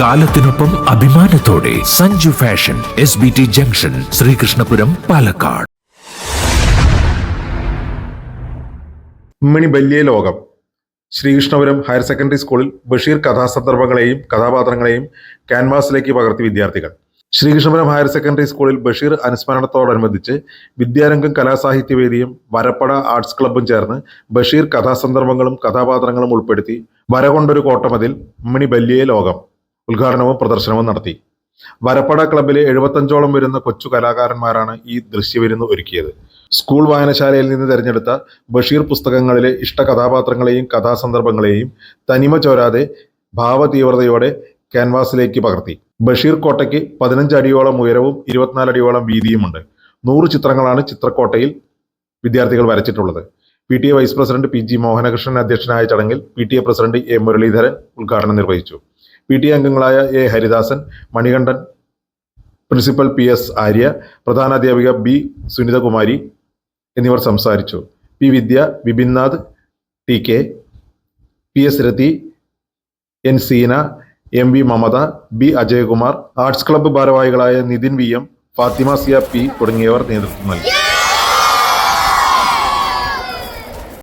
കാലത്തിനൊപ്പം അഭിമാനത്തോടെ Sanju fashion S B T junction Sreekrishnapuram Palakkad. ഉമ്മണി ബല്യ ലോകം. ശ്രീകൃഷ്ണപുരം ഹയർ സെക്കൻഡറി സ്കൂളിൽ ബഷീർ കഥാസന്ദർഭങ്ങളെയും കഥാപാത്രങ്ങളെയും ക്യാൻവാസിലേക്ക് പകർത്തി വിദ്യാർത്ഥികൾ. ശ്രീകൃഷ്ണപുരം ഹയർ സെക്കൻഡറി സ്കൂളിൽ ബഷീർ അനുസ്മരണത്തോടനുബന്ധിച്ച് വിദ്യാരംഗം കലാസാഹിത്യവേദിയും വരപ്പട ആർട്സ് ക്ലബ്ബും ചേർന്ന് ബഷീർ കഥാസന്ദർഭങ്ങളും കഥാപാത്രങ്ങളും ഉൾപ്പെടുത്തി വരകൊണ്ടൊരു കോട്ടമതിൽ ഉമ്മണി ബല്യ ലോകം. ഉദ്ഘാടനവും പ്രദർശനവും നടത്തി. വരപ്പട ക്ലബിലെ എഴുപത്തഞ്ചോളം വരുന്ന കൊച്ചു കലാകാരന്മാരാണ് ഈ ദൃശ്യവിരുന്ന് ഒരുക്കിയത്. സ്കൂൾ വായനശാലയിൽ നിന്ന് തിരഞ്ഞെടുത്ത ബഷീർ പുസ്തകങ്ങളിലെ ഇഷ്ട കഥാപാത്രങ്ങളെയും കഥാസന്ദർഭങ്ങളെയും തനിമ ചോരാതെ ഭാവതീവ്രതയോടെ ക്യാൻവാസിലേക്ക് പകർത്തി. ബഷീർ കോട്ടയ്ക്ക് പതിനഞ്ച് അടിയോളം ഉയരവും ഇരുപത്തിനാല് അടിയോളം വീതിയുമുണ്ട്. നൂറ് ചിത്രങ്ങളാണ് ചിത്രക്കോട്ടയിൽ വിദ്യാർത്ഥികൾ വരച്ചിട്ടുള്ളത്. P T A vice president P G Mohanakrishnan അധ്യക്ഷനായ ചടങ്ങിൽ P T A president A Muraleedharan ഉദ്ഘാടനം നിർവഹിച്ചു. പി ടി അംഗങ്ങളായ A Haridasan Manikandan principal P S Arya പ്രധാനാധ്യാപിക B Sunithakumari എന്നിവർ സംസാരിച്ചു. P Vidya Vipinnath T K P S Rathi N Seena M V Mamatha B Ajayakumar arts club ഭാരവാഹികളായ Nithin V M Fathima Ziya P തുടങ്ങിയവർ നേതൃത്വം നൽകി.